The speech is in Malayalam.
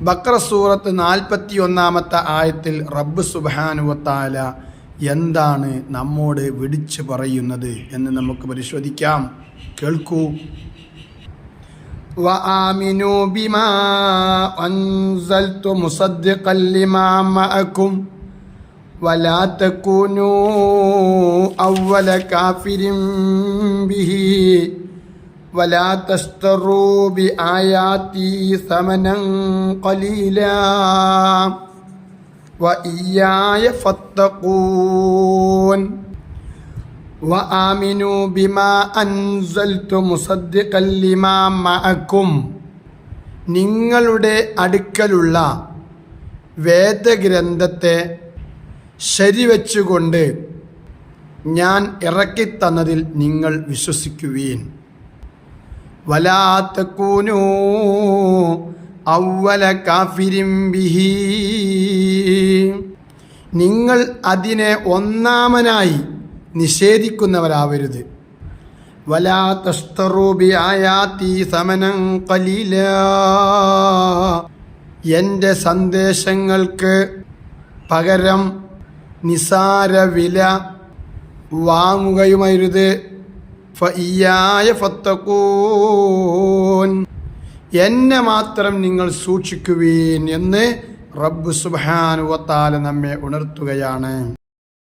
ബക്ര സൂറത്ത് നാൽപ്പത്തി ഒന്നാമത്തെ ആയത്തിൽ റബ്ബ് സുബാനുവത്താല എന്താണ് നമ്മോട് വിളിച്ചു പറയുന്നത് എന്ന് നമുക്ക് പരിശോധിക്കാം കേൾക്കൂ وآمنوا بما أنزلت مصدقا لما معكم ولا تكونوا أول كافر به ولا تشتروا بآياتي ثمنا قليلا وإياي فاتقون وآمنوا بما أنزلت مصدقا لما معكم നിങ്ങളുടെ അടുക്കലുള്ള വേദഗ്രന്ഥത്തെ ശരിവെച്ചുകൊണ്ട് ഞാൻ ഇറക്കിത്തന്നതിൽ നിങ്ങൾ വിശ്വസിക്കുവീൻ നിങ്ങൾ അതിനെ ഒന്നാമനായി നിഷേധിക്കുന്നവരാവരുത്. വലാ സന്ദേശങ്ങൾക്ക് പകരം നിസാര വില വാങ്ങുകയുമരുത്. എന്നെ മാത്രം നിങ്ങൾ സൂക്ഷിക്കുവീൻ എന്ന് റബ്ബു സുബാനുവത്താല നമ്മെ ഉണർത്തുകയാണ്.